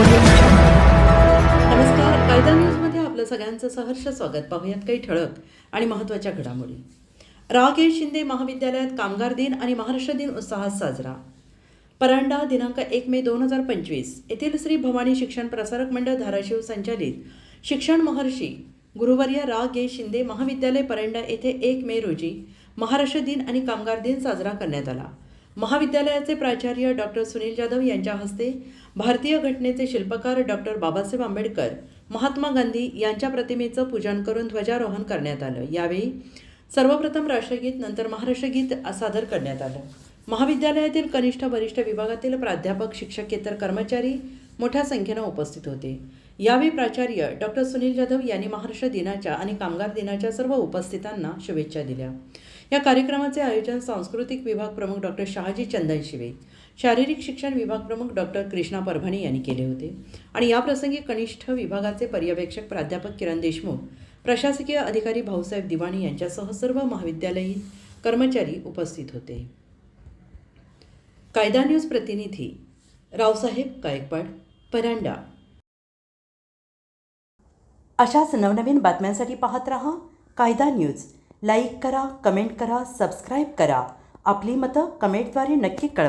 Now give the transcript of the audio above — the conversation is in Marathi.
नमस्कार. कायदा न्यूजमध्ये आपलं सगळ्यांचं सहर्ष स्वागत. पाहूयात काही ठळक आणि महत्त्वाच्या घडामोडी. राव शिंदे महाविद्यालयात कामगार दिन आणि महाराष्ट्र दिन उत्साहात साजरा. परांडा दिनांक एक मे दोन हजार पंचवीस. येथील श्री भवानी शिक्षण प्रसारक मंडळ धाराशिव संचालित शिक्षण महर्षी गुरुवर्य रा गे शिंदे महाविद्यालय परंडा येथे एक मे रोजी महाराष्ट्र दिन आणि कामगार दिन साजरा करण्यात आला. महाविद्यालयाचे प्राचार्य डॉक्टर सुनील जाधव यांच्या हस्ते भारतीय घटनेचे शिल्पकार डॉक्टर बाबासाहेब आंबेडकर महात्मा गांधी यांच्या प्रतिमेचं पूजन करून ध्वजारोहण करण्यात आलं. यावेळी सर्वप्रथम राष्ट्रगीत नंतर महाराष्ट्रगीत सादर करण्यात आलं. महाविद्यालयातील कनिष्ठ वरिष्ठ विभागातील प्राध्यापक शिक्षकेतर कर्मचारी मोठ्या संख्येनं उपस्थित होते. यावेळी प्राचार्य डॉक्टर सुनील जाधव यांनी महाराष्ट्र दिनाच्या आणि कामगार दिनाच्या सर्व उपस्थितांना शुभेच्छा दिल्या. या कार्यक्रमाचे आयोजन सांस्कृतिक विभाग प्रमुख डॉक्टर शहाजी चंदन शिवे शारीरिक शिक्षण विभाग प्रमुख डॉक्टर कृष्णा परभणी यांनी केले होते. आणि याप्रसंगी कनिष्ठ विभागाचे पर्यवेक्षक प्राध्यापक किरण देशमुख प्रशासकीय अधिकारी भाऊसाहेब दिवाणी यांच्यासह सर्व महाविद्यालयीन कर्मचारी उपस्थित होते. कायदा न्यूज प्रतिनिधी रावसाहेब गायकवाड परांडा. अशाच नवनवीन बातम्यांसाठी पाहत रहा कायदा न्यूज. लाईक करा कमेंट करा सबस्क्राईब करा. आपली मतं कमेंटद्वारे नक्की कळवा.